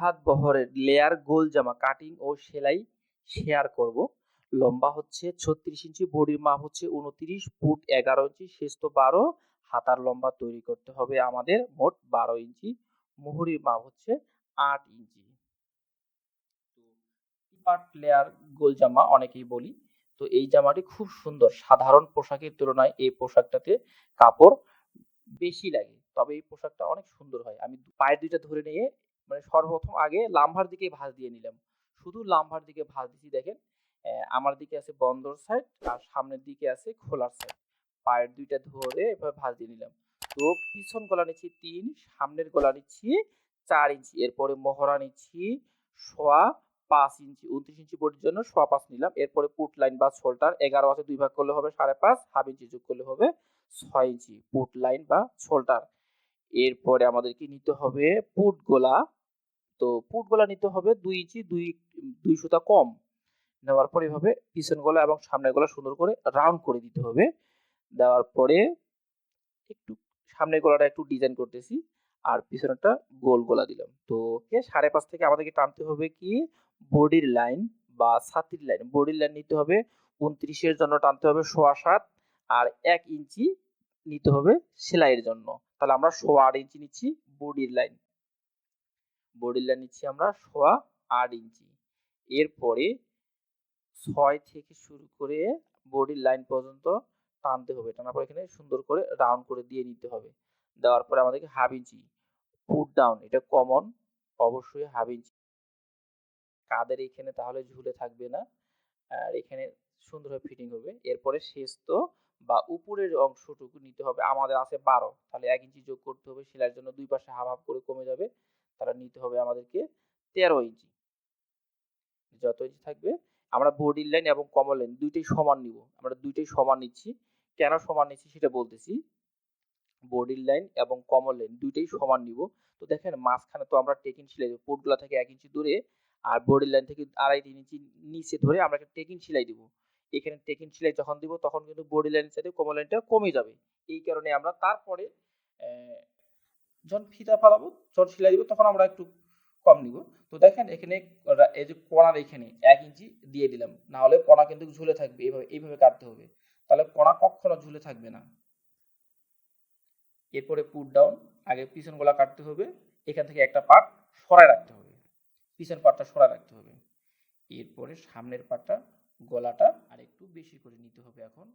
হাত বহরের লেয়ার গোল জামা কাটিং ও সেলাই শেয়ার করব। লম্বা হচ্ছে ছত্রিশ ইঞ্চি, বডির মাপ হচ্ছে উনত্রিশ ফুট এগারো ইঞ্চি শেষ তো বারো, হাতার লম্বা তৈরি করতে হবে আমাদের মোট বারো ইঞ্চি, মুহুরির মাপ হচ্ছে আট ইঞ্চি। পার্ট লেয়ার গোল জামা অনেকেই বলি, তো এই জামাটি খুব সুন্দর, সাধারণ পোশাকের তুলনায় এই পোশাকটাতে কাপড় বেশি লাগে, তবে এই পোশাকটা অনেক সুন্দর হয়। আমি পায়ের দুইটা ধরে নিয়ে মানে সর্বপ্রথম আগে লাম্বার দিকে ভাঁজ দিয়ে নিলাম। শুধু লাম্বার দিকে ভাঁজ দিচ্ছি দেখেন আমার দিকে আছে বন্দর সাইড আর সামনের দিকে আছে খোলার সাইড পায়ের দুইটা ধরে এভাবে ভাঁজ দিয়ে নিলাম। তো পিছন গলা নিচ্ছি তিন, সামনের গলা নিচ্ছি চার ইঞ্চি, এরপরে মহড়া নিচ্ছি সোয়া পাঁচ ইঞ্চি, উনত্রিশ ইঞ্চি বডির জন্য সোয়া পাঁচ নিলাম। এরপরে পুট লাইন বা শোল্ডার এগারো আছে দুই ভাগ করলে হবে সাড়ে পাঁচ হাফ ইঞ্চি যোগ করলে হবে ছয় ইঞ্চি। পুট লাইন বা শোল্ডার এরপরে আমাদেরকে নিতে হবে পুট গোলা তো পুট গলা নিতে হবে দুই ইঞ্চি, দুই দুই সুতা কম। নেওয়ার পর এভাবে পিছন গলা এবং সামনের গলা সুন্দর করে রাউন্ড করে দিতে হবে। দেওয়ার পরে একটু সামনের গলাটা একটু ডিজাইন করতেছি আর পিছনেরটা গোল গলা দিলাম। তো সাড়ে পাঁচ থেকে আমাদেরকে টানতে হবে কি? বডির লাইন বা ছাতির লাইন বডির লাইন নিতে হবে, উনত্রিশের জন্য টানতে হবে সোয়া সাত আর এক ইঞ্চি নিতে হবে সেলাইয়ের জন্য। তাহলে আমরা সোয়া আট ইঞ্চি নিচ্ছি বডির লাইন বডির লাইন নিচ্ছি আমরা সোয়া আট ইঞ্চি। এরপরে ছয় থেকে শুরু করে বডির লাইন পর্যন্ত টানতে হবে। টানার পর এখানে সুন্দর করে রাউন্ড করে দিয়ে নিতে হবে। দেওয়ার পরে আমাদেরকে হাফ ইঞ্চি ফুট ডাউন এটা কমন অবশ্যই হাফ ইঞ্চি। কাদের এখানে তাহলে ঝুলে থাকবে না। আর এখানে সুন্দরভাবে ফিটিং হবে। এরপরে শেষ তো বা উপরের অংশটুকু নিতে হবে। আমাদের আছে বারো, তাহলে এক ইঞ্চি যোগ করতে হবে। সেলাইয়ের জন্য দুই পাশে হাফ হাফ করে কমে যাবে। তাহলে নিতে হবে আমাদেরকে তেরো ইঞ্চি। যত ইঞ্চি থাকবে, আমরা বডির লাইন এবং কমর লাইন দুইটাই সমান নিব। আমরা দুইটাই সমান নিচ্ছি। কেন সমান নিচ্ছি সেটা বলতেছি। বডির লাইন এবং কমর লাইন দুইটাই সমান নিব। তো দেখেন, মাঝখানে তো আমরা টেকিন সেলাই দেবো। পোর্টগুলা থেকে এক ইঞ্চি দূরে আর বডির লাইন থেকে আড়াই, তিন ইঞ্চি নিচে ধরে আমরা টেকিন সেলাই দিব। এখানে টেকিং সেলাই যখন দিব, তখন কিন্তু বডি লাইনের সাথে কমর লাইনটা কমে যাবে। এই কারণে আমরা তারপরে যখন ফিতা ফালাবো, যখন সেলাই দিব, তখন আমরা একটু কম নিব। তো দেখেন, এখানে এই যে কোণার এখানে এক ইঞ্চি দিয়ে দিলাম। না হলে কোণা কিন্তু ঝুলে থাকবে এইভাবে এইভাবে কাটতে হবে। তাহলে কোণা কখনো ঝুলে থাকবে না। এরপরে পুট ডাউন আগে পিছন গলা কাটতে হবে। এখান থেকে একটা পার্ট সরায় রাখতে হবে। পিছন পার্টটা সরায় রাখতে হবে। এরপরে সামনের পার্টটা গলাটা আর একটু বেশি করে নিতে হবে এখন।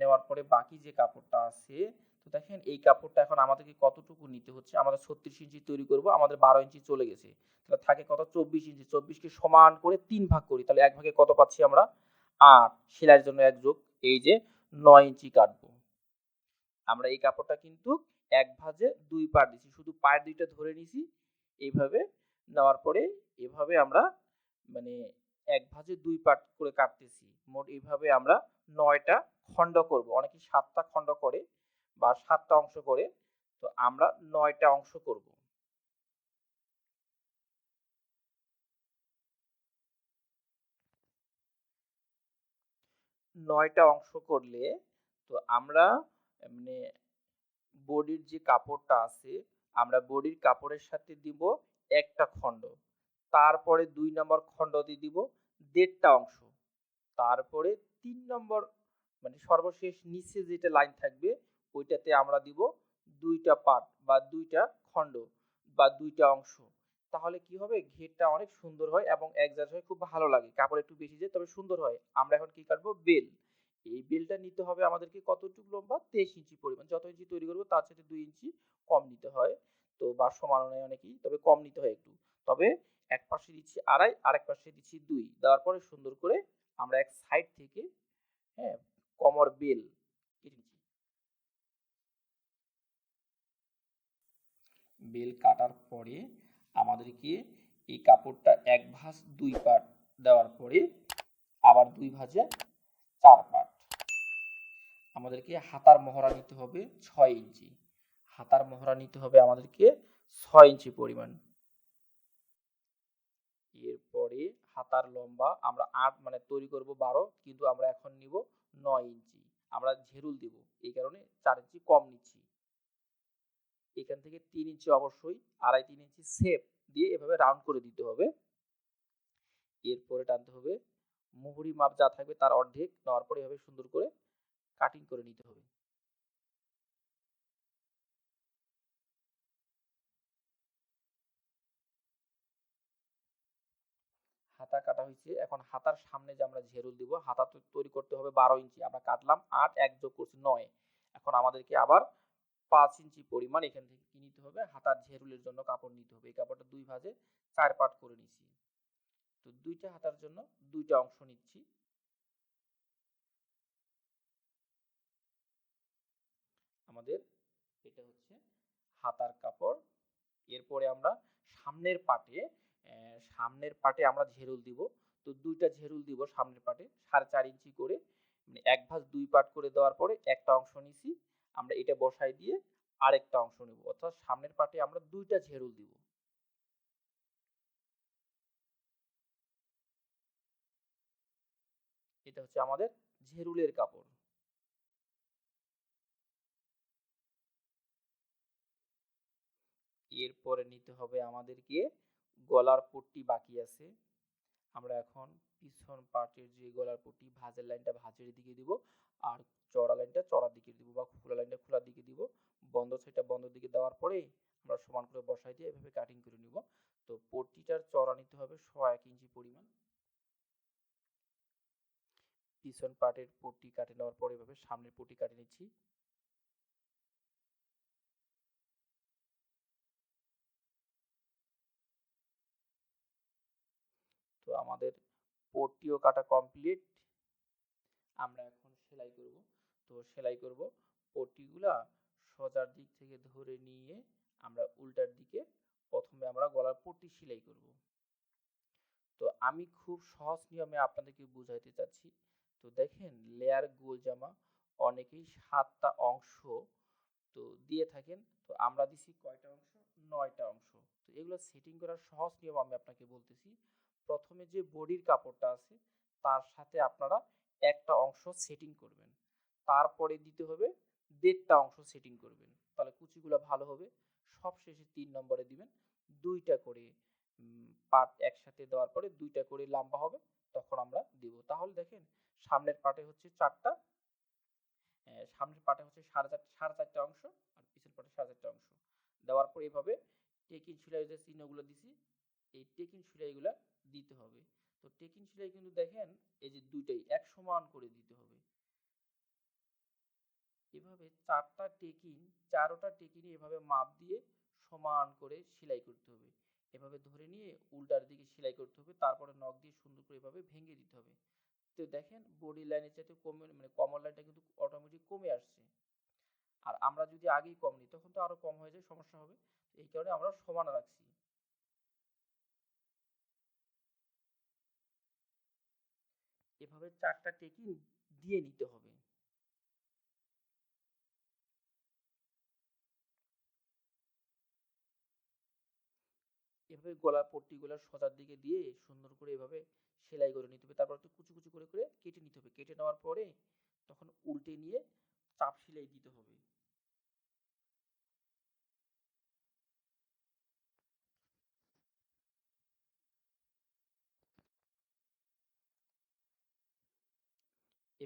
নেওয়ার পরে বাকি যে কাপড়টা আছে, তো দেখেন এই কাপড়টা এখন আমাদেরকে কতটুকু নিতে হচ্ছে? আমাদের ছত্রিশ ইঞ্চি তৈরি করব, আমাদের বারো ইঞ্চি চলে গেছে। তাহলে থাকে কত? চব্বিশ ইঞ্চি। চব্বিশকে সমান করে তিন ভাগ করি। তাহলে এক ভাগে কত পাচ্ছি আমরা? আট। সেলাইয়ের জন্য এক যোগ, এই যে নয় ইঞ্চি কাটবো। আমরা এই কাপড়টা কিন্তু এক ভাঁজে দুই পার দিছি। শুধু পায়ের দুইটা ধরে নিছি। এইভাবে নেওয়ার পরে এভাবে আমরা মানে এক ভাঁজে দুই পার্ট করে কাটতেছি। মোট এইভাবে আমরা নয়টা খণ্ড করব। অনেকে সাতটা খণ্ড করে বা সাতটা অংশ করে। তো আমরা নয়টা অংশ করব। নয়টা অংশ করলে তো আমরা মানে বডির যে কাপড়টা আছে, আমরা বডির কাপড়ের সাথে দিব একটা খণ্ড। তারপরে দুই নম্বর খণ্ড দিয়ে দিব দেড়টা অংশ। তারপরে তিন নম্বর মানে সর্বশেষ নিচে যেটা লাইন থাকবে, ওইটাতে আমরা দিব দুইটা পার্ট বা দুইটা খণ্ড বা দুইটা অংশ। তাহলে কি হবে? ঘেরটা অনেক সুন্দর হয় এবং একজাস্ট হয়, খুব ভালো লাগে। কাপড় একটু বেশি যায়, তবে সুন্দর হয়। আমরা এখন কি কাটবো? বেল। এই বেলটা নিতে হবে আমাদেরকে কতটুকু লম্বা? তেইশ ইঞ্চি পরিমাণ। যত ইঞ্চি তৈরি করব, তার সাথে দুই ইঞ্চি কম নিতে হয়। তো বা সমান নেয় অনেকেই, তবে কম নিতে হয় একটু। তবে এক পাশে দিচ্ছি আড়াই, আরেক পাশে দিচ্ছি দুই। দেওয়ার পরে সুন্দর করে আমরা এক সাইড থেকে হ্যাঁ কমর বেল বেল কাটার পরে আমাদেরকে এই কাপড়টা এক ভাঁজ, দুই পাট দেওয়ার পরে আবার দুই ভাঁজে চার পাট। আমাদেরকে হাতার মহড়া নিতে হবে ছয় ইঞ্চি। হাতার মহড়া নিতে হবে আমাদেরকে ছয় ইঞ্চি পরিমাণ। এরপরে হাতার লম্বা, আমরা আট মানে তৈরি করব বারো, কিন্তু আমরা এখন নিব নয় ইঞ্চি। আমরা ঝেরুল দিব, এই কারণে চার ইঞ্চি কম নিচ্ছি। এখান থেকে তিন ইঞ্চি অবশ্যই, আড়াই, তিন ইঞ্চি সেপ দিয়ে এভাবে রাউন্ড করে দিতে হবে। এরপরে টানতে হবে, মুহুরি মাপ যা থাকবে তার অর্ধেক, নেওয়ার পরে এভাবে সুন্দর করে কাটিং করে নিতে হবে। হাতা কাটা হয়েছে। এখন হাতার সামনে যে আমরা ঝেরুল দিব, হাতা তৈরি করতে হবে বারো ইঞ্চি। আমরা কাটলাম আট, এক যোগ করছি নয়। এখন আমাদেরকে আবার পাঁচ ইঞ্চি পরিমাণ এখান থেকে কি নিতে হবে? হাতার ঝেরুলের জন্য কাপড় নিতে হবে। এই কাপড়টা দুই ভাজে চার পাট করে নিচ্ছি তো দুইটা হাতার জন্য দুইটা অংশ নিচ্ছি। আমাদের এটা হচ্ছে হাতার কাপড়। এরপরে আমরা সামনের পাটে সামনের পাটে আমরা ঝেরুল দিব। তো দুইটা ঝেরুল দিব সামনের পাটে। সাড়ে চার ইঞ্চি করে মানে এক ভাঁজ দুই পাট করে দেওয়ার পরে একটা অংশ নিছি। আমরা এটা বসাই দিয়ে আরেকটা অংশ নেব। অর্থাৎ সামনের পাটে আমরা দুইটা ঝেরুল দিব। এটা হচ্ছে আমাদের ঝেরুলের কাপড়। এরপরে নিতে হবে আমাদেরকে গলার পট্টি বাকি আছে। আমরা এখন পিছন পার্টের যে গলার পট্টি, ভাঁজের লাইনটা ভাঁজের দিকে দিব আর চড়া লাইনটা চড়ার দিকে দিব বা খোলা লাইনটা খোলার দিকে দিব। বন্ধ সাইডটা বন্ধ দিকে দেওয়ার পরে আমরা সমান করে বসাই দিয়ে এভাবে কাটিং করে নিব। তো পট্টিটার চড়া নিতে হবে ছ এক ইঞ্চি পরিমাণ। পিছন পার্টের পট্টি কাটে নেওয়ার পরে এভাবে সামনের পট্টি কাটে নিচ্ছি। পট্টিও কাটা কমপ্লিট আমরা এখন সেলাই করব। তো সেলাই করব। পট্টিগুলা সোজার দিক থেকে ধরে নিয়ে আমরা উল্টার দিকে প্রথমে আমরা গলার পট্টি সেলাই করব। তো আমি খুব সহজ নিয়মে আপনাদেরকে বুঝাইতে চাচ্ছি। তো দেখেন লেয়ার গোল জামা অনেকেই সাতটা অংশ তো দিয়ে থাকেন। তো আমরা দিছি কয়টা অংশ? নয়টা অংশ। তো এগুলো সেটিং করার সহজ নিয়ম আমি আপনাকে বলতেছি। প্রথমে যে বডির কাপড়টা আছে, তার সাথে আপনারা একটা অংশ সেটিং করবেন। তারপরে দিতে হবে দেড়টা অংশ সেটিং করবেন। তাহলে কুচিগুলো ভালো হবে। সব শেষে তিন নম্বরে দিবেন দুইটা করে পার্ট একসাথে দেওয়ার পরে দুইটা করে লম্বা হবে, তখন আমরা দিব। তাহলে দেখেন সামনের পার্টে হচ্ছে চারটা সামনের পার্টে হচ্ছে সাড়ে চার, সাড়ে চারটা অংশ আর পিছনের পার্টে সাড়ে চারটা অংশ। দেওয়ার পর এভাবে টেকিং সেলাই যে চিহ্নগুলো দিছি, এই টেকিং সেলাইগুলো দিতে হবে। তো টেকিন সেলাই কিন্তু দেখেন, এই যে দুইটাই এক সমান করে দিতে হবে। এভাবে চারটা টেকিন চারোটা টেকিনই এভাবে মাপ দিয়ে সমান করে সেলাই করতে হবে। এভাবে ধরে নিয়ে উল্টার দিকে সেলাই করতে হবে, তারপরে নখ দিয়ে সুন্দর করে এভাবে ভেঙে দিতে হবে। তো দেখেন বডি লাইনের চাইতে কমে মানে কমর লাইনটা কিন্তু অটোমেটিক কমে আসছে। আর আমরা যদি আগেই কম নিই, তখন তো আরও কম হয়ে যায়, সমস্যা হবে। এই কারণে আমরা সমান রাখছি। এভাবে চারটা টেকিং দিয়ে নিতে হবে। এভাবে গলা পট্টিগুলা সোজার দিকে দিয়ে সুন্দর করে এভাবে সেলাই করে নিতে হবে। তারপর একটু কুচি কুচি করে করে কেটে নিতে হবে। কেটে নেওয়ার পরে তখন উল্টে নিয়ে চাপ সেলাই দিতে হবে।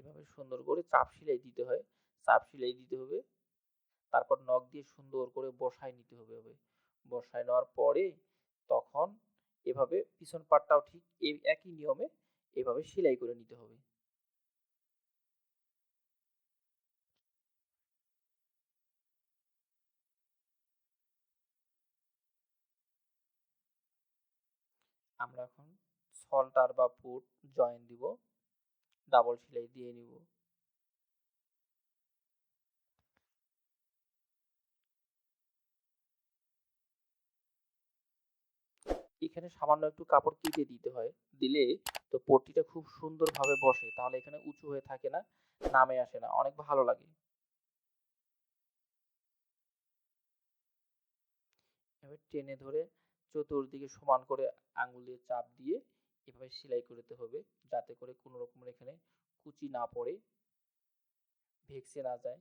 এভাবে সুন্দর করে চাপ সেলাই দিতে হয়, চাপ সেলাই দিতে হবে। তারপর নখ দিয়ে সুন্দর করে বসায় নিতে হবে হবে বসায় নেওয়ার পরে তখন এভাবে পিছন পাটটাও ঠিক এই একই নিয়মে এভাবে সেলাই করে নিতে হবে। আমরা এখন সল্টার বা পুট জয়েন দিব। ডাবল সেলাই দিয়ে নিব। এখানে সামান্য একটু কাপড় কেটে দিতে হয়। দিলে তো পট্টিটা খুব সুন্দরভাবে বসে। তাহলে এখানে উঁচু হয়ে থাকে না, নামে আসে না। অনেক ভালো লাগে। এভাবে টেনে ধরে চতুর্দিকে সমান করে আঙ্গুল দিয়ে চাপ দিয়ে এভাবে সেলাই করতে হবে যাতে করে কোনো রকমের এখানে কুচি না পড়ে, ভেক্সে না যায়।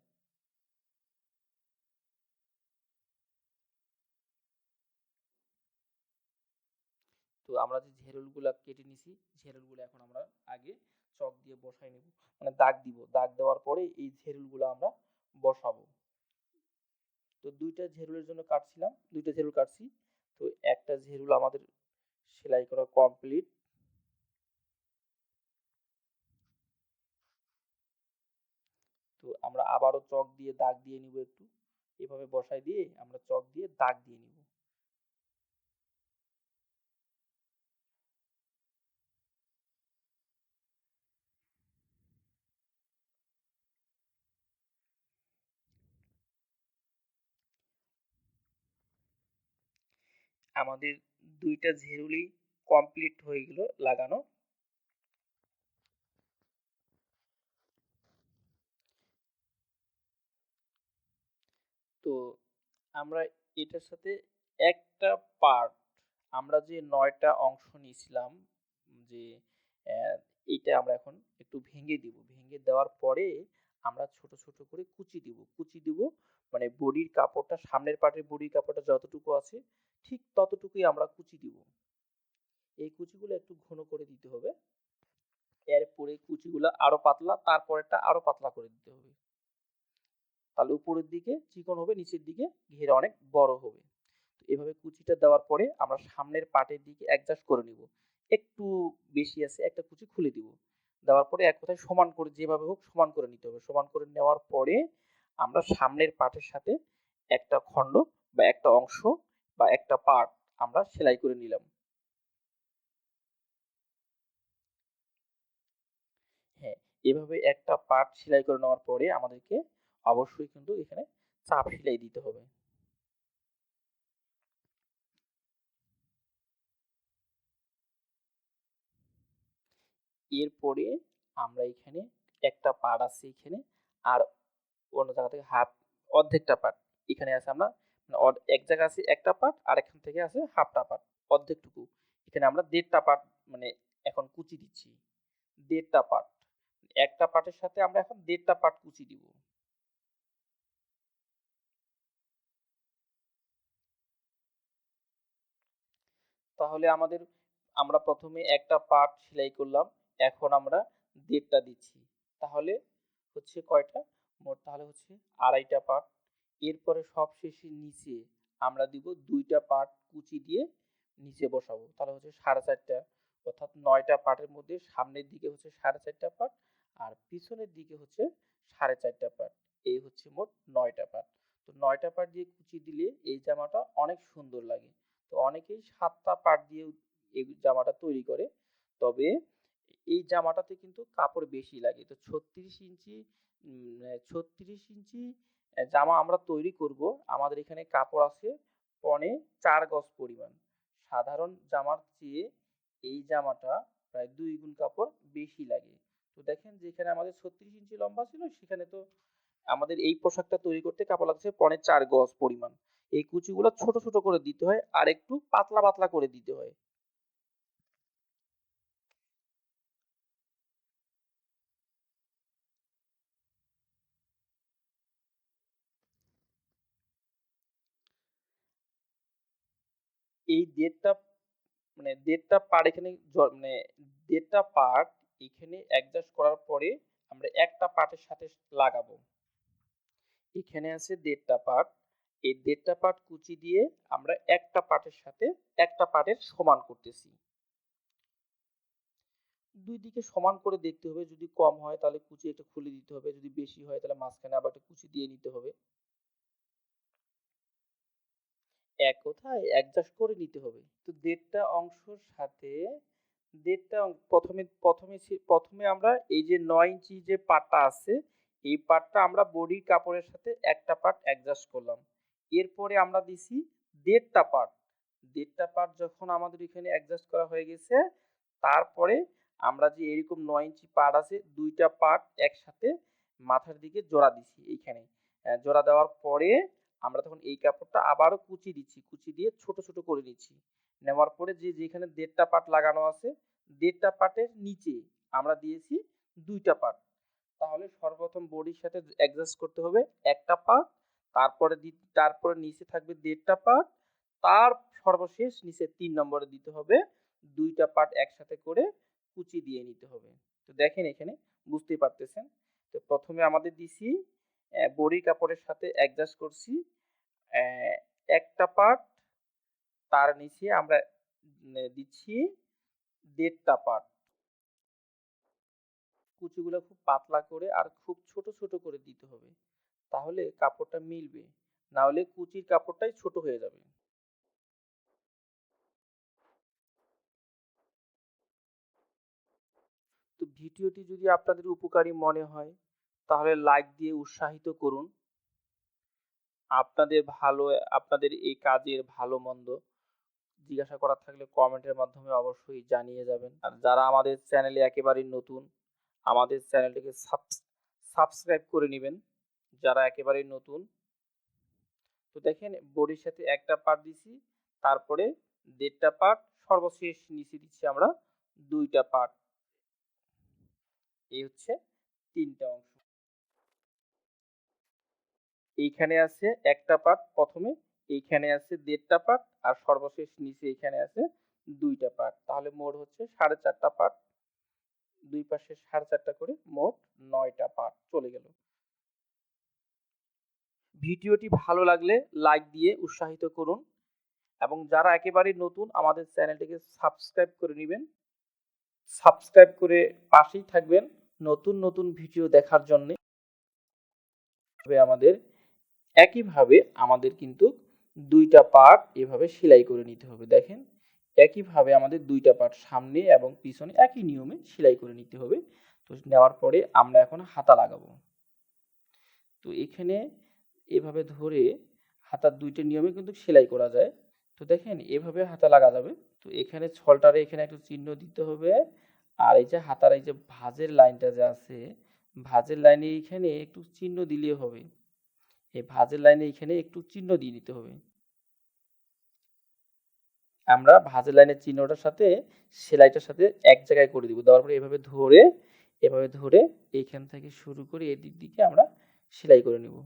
তো আমরা যে ঝেরুলগুলা কেটে নিছি ঝেরুলগুলো এখন আমরা আগে চক দিয়ে বসাই নেব। মানে দাগ দিব, দাগ দেওয়ার পরে এই ঝেরুলগুলো আমরা বসাবো। তো দুইটা ঝেরুলের জন্য কাটছিলাম, দুইটা ঝেরুল কাটছি। তো একটা ঝেরুল আমাদের সেলাই করা কমপ্লিট আমরা আবারও চক দিয়ে দাগ দিয়ে নিব একটু। এভাবে বসাই দিয়ে আমরা চক দিয়ে দাগ দিয়ে নিব। আমাদের দুইটা ঝেরুলি কমপ্লিট হয়ে গেল লাগানো। তো আমরা এটার সাথে একটা পার্ট আমরা যে নয়টা অংশ নিয়েছিলাম, যে এইটা আমরা এখন একটু ভেঙে দিব। ভেঙে দেওয়ার পরে আমরা ছোট ছোট করে কুচি দিব। কুচি দিব মানে বডির কাপড়টা, সামনের পাটের বডির কাপড়টা যতটুকু আছে, ঠিক ততটুকুই আমরা কুচি দিব। এই কুচিগুলো একটু ঘন করে দিতে হবে। এরপরে কুচিগুলো আরও পাতলা, তারপরেরটা আরও পাতলা করে দিতে হবে। তাহলে উপরের দিকে চিকন হবে, নিচের দিকে ঘেরে অনেক বড় হবে। তো এভাবে কুচিটা দেওয়ার পরে আমরা সামনের পাটের দিকে অ্যাডজাস্ট করে নিব। একটু বেশি আছে, একটা কুচি খুলে দিব। দেওয়ার পরে এক কথায় সমান করে যেভাবে হোক সমান করে নিতে হবে। সমান করে নেওয়ার পরে আমরা সামনের পাটের সাথে একটা খণ্ড বা একটা অংশ বা একটা পার্ট আমরা সেলাই করে নিলাম। হ্যাঁ এভাবে একটা পার্ট সেলাই করে নেওয়ার পরে আমাদেরকে অবশ্যই কিন্তু এখানে চাপ সেলাই দিতে হবে। এরপরে আমরা এখানে একটা পার্ট আছে এখানে, আর অন্য জায়গা থেকে হাফ অর্ধেকটা পার্ট এখানে আছে আমরা মানে এক জায়গা আছে একটা পার্ট আর এখান থেকে আছে হাফটা পার্ট অর্ধেকটুকু। এখানে আমরা দেড়টা পার্ট মানে এখন কুচি দিচ্ছি। দেড়টা পার্ট একটা পার্টের সাথে আমরা এখন দেড়টা পার্ট কুচি দিব। তাহলে আমাদের, আমরা প্রথমে একটা পার্ট সেলাই করলাম, এখন আমরা দেড়টা দিচ্ছি। তাহলে হচ্ছে কয়টা? মোট তাহলে হচ্ছে আড়াইটা পার্ট। এরপরে সব শেষে নিচে আমরা দিব দুইটা পার্ট কুচি দিয়ে নিচে বসাবো। তাহলে হচ্ছে সাড়ে চারটা, অর্থাৎ নয়টা পার্টের মধ্যে সামনের দিকে হচ্ছে সাড়ে চারটা পার্ট আর পিছনের দিকে হচ্ছে সাড়ে চারটা পার্ট। এই হচ্ছে মোট নয়টা পার্ট। তো নয়টা পার্ট দিয়ে কুচি দিলে এই জামাটা অনেক সুন্দর লাগে। তো অনেকেই সাতটা পার্ট দিয়ে এই জামাটা তৈরি করে। তবে এই জামাটাতে কিন্তু কাপড় বেশি লাগে। তো ছত্রিশ ইঞ্চি ছত্রিশ ইঞ্চি জামা আমরা তৈরি করব। আমাদের এখানে কাপড় আছে পনে চার গজ পরিমাণ। সাধারণ জামার চেয়ে এই জামাটা প্রায় দুই গুণ কাপড় বেশি লাগে। তো দেখেন যেখানে আমাদের ছত্রিশ ইঞ্চি লম্বা ছিল, সেখানে তো আমাদের এই পোশাকটা তৈরি করতে কাপড় লাগছে পনে চার গজ পরিমাণ। এই কুচিগুলো ছোট ছোট করে দিতে হয় আর একটু পাতলা পাতলা করে দিতে হয়। এই দেড়টা মানে দেড়টা পার্ট এখানে মানে দেড়টা পার্ট এখানে অ্যাডজাস্ট করার পরে আমরা একটা পার্টের সাথে লাগাবো। এখানে আছে দেড়টা পার্ট এই দেড়টা পার্ট কুচি দিয়ে আমরা একটা পার্টের সাথে একটা পার্টের সমান করতেছি। দুই দিকে সমান করে দেখতে হবে, যদি কম হয় তাহলে কুচি একটু খুলে দিতে হবে, যদি বেশি হয় তাহলে মাঝখানে আবার একটা কুচি দিয়ে নিতে হবে। এক কথায় অ্যাডজাস্ট করে নিতে হবে। তো দেড়টা অংশের সাথে দেড়টা প্রথমে প্রথমে প্রথমে আমরা এই যে নয় ইঞ্চি যে পাটটা আছে, এই পাটটা আমরা বডির কাপড়ের সাথে একটা পার্ট অ্যাডজাস্ট করলাম। এরপরে আমরা দিছি দেড়টা পার্ট দেড়টা পার্ট যখন আমাদের এখানে অ্যাডজাস্ট করা হয়ে গেছে, তারপরে আমরা যে এরকম নয় ইঞ্চি পার্ট আছে, দুইটা পার্ট একসাথে মাথার দিকে জোড়া দিছি এইখানে। জোড়া দেওয়ার পরে আমরা তখন এই কাপড়টা আবারও কুচি দিচ্ছি, কুচি দিয়ে ছোট ছোট করে দিচ্ছি নেওয়ার পরে যে, যেখানে দেড়টা পার্ট লাগানো আছে, দেড়টা পার্টের নিচে আমরা দিয়েছি দুইটা পার্ট তাহলে সর্বপ্রথম বডির সাথে অ্যাডজাস্ট করতে হবে একটা পার্ট তারপরে তারপরে নিচে থাকবে দেড়টা পার্ট তার সর্বশেষ নিচে তিন নম্বরে দিতে হবে, দুইটা পার্ট একসাথে করে কুচি দিয়ে নিতে হবে। তো দেখেন এখানে, বুঝতেই পারতেছেন? তো প্রথমে আমাদের দিছি বড়ি কাপড়ের সাথে অ্যাডজাস্ট করছি একটা পার্ট তার নিচে আমরা দিচ্ছি দেড়টা পার্ট কুচিগুলো খুব পাতলা করে আর খুব ছোট ছোট করে দিতে হবে। তাহলে কাপড়টা মিলবে। না হলে কুচির কাপড়টাই ছোট হয়ে যাবে। তো ভিডিওটি যদি আপনাদের উপকারী মনে হয়, তাহলে লাইক দিয়ে উৎসাহিত করুন। আপনাদের ভালো, আপনাদের এই কাজের ভালো মন্দ জিজ্ঞাসা করার থাকলে কমেন্টের মাধ্যমে অবশ্যই জানিয়ে যাবেন। আর যারা আমাদের চ্যানেলে একেবারেই নতুন, আমাদের চ্যানেলটিকে সাবস্ক্রাইব করে নেবেন। যারা একেবারেই নতুন। তো দেখেন, বডির সাথে একটা পার্ট দিছি, তারপরে দেড়টা পার্ট সর্বশেষ নিচে দিচ্ছি আমরা দুইটা পার্ট এই হচ্ছে তিনটা অংশ। এইখানে আছে একটা পার্ট প্রথমে, এইখানে আছে দেড়টা পার্ট আর সর্বশেষ নিচে এখানে আছে দুইটা পার্ট তাহলে মোট হচ্ছে সাড়ে চারটা পার্ট দুই পাশে সাড়ে চারটা করে মোট নয়টা পার্ট চলে গেল। ভিডিওটি ভালো লাগলে লাইক দিয়ে উৎসাহিত করুন এবং যারা একেবারেই নতুন আমাদের চ্যানেলটিকে সাবস্ক্রাইব করে নেবেন সাবস্ক্রাইব করে পাশেই থাকবেন নতুন নতুন ভিডিও দেখার জন্য। আমাদের, একইভাবে আমাদের কিন্তু দুইটা পার্ট এভাবে সেলাই করে নিতে হবে, দেখেন? একইভাবে আমাদের দুইটা পার্ট সামনে এবং পিছনে একই নিয়মে সেলাই করে নিতে হবে। তো নেওয়ার পরে আমরা এখন হাতা লাগাবো। তো এখানে এভাবে ধরে হাতার দুইটা নিয়মে কিন্তু সেলাই করা যায়। তো দেখেন, এভাবে হাতা লাগা যাবে। তো এখানে ছলটারে এখানে একটু চিহ্ন দিতে হবে। আর এই যে হাতার এই যে ভাঁজের লাইনটা যে আছে, ভাঁজের লাইনে এইখানে একটু চিহ্ন দিলে হবে। এই ভাঁজের লাইনে এখানে একটু চিহ্ন দিয়ে নিতে হবে। আমরা ভাঁজের লাইনের চিহ্নটার সাথে সেলাইটার সাথে এক জায়গায় করে দিব। দেওয়ার পরে এভাবে ধরে এভাবে ধরে এইখান থেকে শুরু করে এদিক দিকে আমরা সেলাই করে নেব।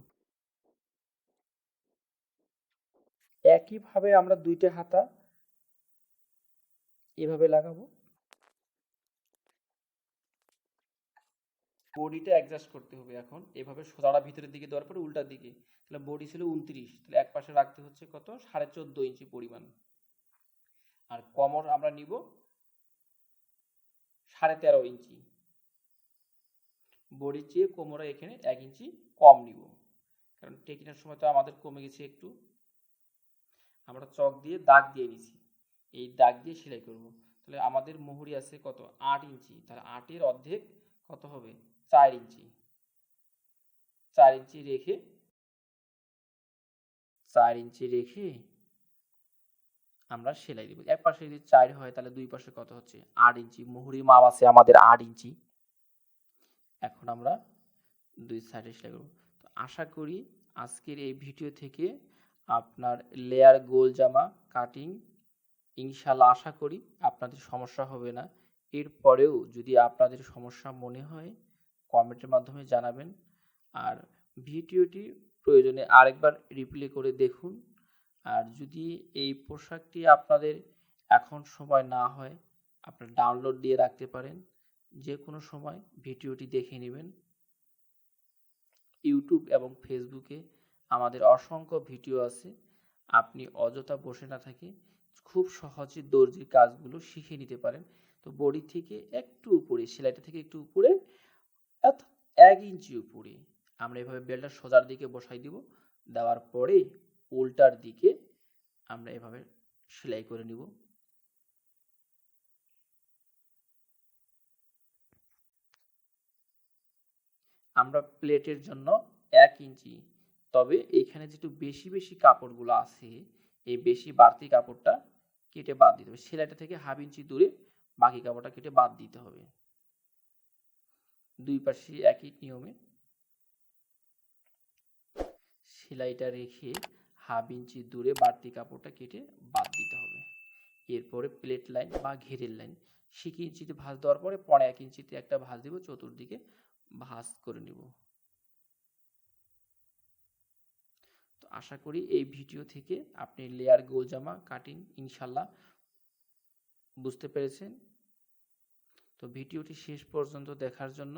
একইভাবে আমরা দুইটা হাতা এভাবে লাগাবো। বডিটা অ্যাডজাস্ট করতে হবে এখন। এভাবে সোজাটা ভিতরের দিকে দেওয়ার পরে উল্টার দিকে। তাহলে বডি ছিল উনত্রিশ। তাহলে এক পাশে রাখতে হচ্ছে কত? সাড়ে চোদ্দ ইঞ্চি পরিমাণ। আর কমর আমরা নিব সাড়ে তেরো ইঞ্চি। বডির চেয়ে কোমরে এখানে এক ইঞ্চি কম নিব। কারণ টেকিনের সময় তো আমাদের কমে গেছে একটু। আমরা চক দিয়ে দাগ দিয়ে নিছি। এই দাগ দিয়ে সেলাই করব। তাহলে আমাদের মুহুরি আছে কত? আট ইঞ্চি। তাহলে আটের অর্ধেক কত হবে? চার ইঞ্চি। চার ইঞ্চি রেখে চার ইঞ্চি রেখে আমরা সেলাই দিব। এক পাশে যদি চার হয়, তাহলে দুই পাশে কত হচ্ছে? আট ইঞ্চি। মুহুরি মাপ আছে আমাদের আট ইঞ্চি। এখন আমরা দুই সাইডে সেলাই করব। তো আশা করি আজকের এই ভিডিও থেকে আপনার লেয়ার গোল জামা কাটিং ইনশাল্লাহ আশা করি আপনাদের সমস্যা হবে না। এরপরেও যদি আপনাদের সমস্যা মনে হয় কমেন্টের মাধ্যমে জানাবেন। আর ভিডিওটি প্রয়োজনে আরেকবার রিপ্লে করে দেখুন। আর যদি এই পোশাকটি আপনাদের এখন সময় না হয়, আপনারা ডাউনলোড দিয়ে রাখতে পারেন। যে কোনো সময় ভিডিওটি দেখে নেবেন। ইউটিউব এবং ফেসবুকে আমাদের অসংখ্য ভিডিও আছে। আপনি অযথা বসে না থাকে খুব সহজে দর্জির কাজগুলো শিখে নিতে পারেন। তো বডি থেকে একটু উপরে, সেলাইটা থেকে একটু উপরে, অর্থাৎ এক ইঞ্চি উপরে। আমরা এভাবে বেলটা সোজার দিকে বসাই দিব। দেওয়ার পরে উল্টার দিকে আমরা এভাবে সেলাই করে নিব। আমরা প্লেটের জন্য এক ইঞ্চি তবে এখানে যেটু বেশি বেশি কাপড়গুলো আছে, এই বেশি বাড়তি কাপড়টা কেটে বাদ দিতে হবে। সেলাইটা থেকে হাফ ইঞ্চি দূরে বাকি কাপড়টা কেটে বাদ দিতে হবে। দুই পাশে একই নিয়মে সেলাইটা রেখে হাফ ইঞ্চি দূরে বাড়তি কাপড়টা কেটে বাদ দিতে হবে। এরপরে প্লেট লাইন বা ঘেরের লাইন শিখি ইঞ্চিতে ভাঁজ দেওয়ার পরে পরে এক ইঞ্চিতে একটা ভাঁজ দিব, চতুর্দিকে ভাঁজ করে নিব তো আশা করি এই ভিডিও থেকে আপনি লেয়ার গোজামা কাটিং ইনশাল্লাহ বুঝতে পেরেছেন। তো ভিডিওটি শেষ পর্যন্ত দেখার জন্য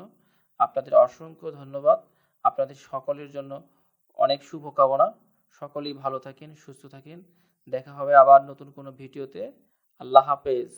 আপনাদের অসংখ্য ধন্যবাদ। আপনাদের সকলের জন্য অনেক শুভকামনা। সকলেই ভালো থাকেন, সুস্থ থাকেন। দেখা হবে আবার নতুন কোনো ভিডিওতে। আল্লাহ হাফেজ।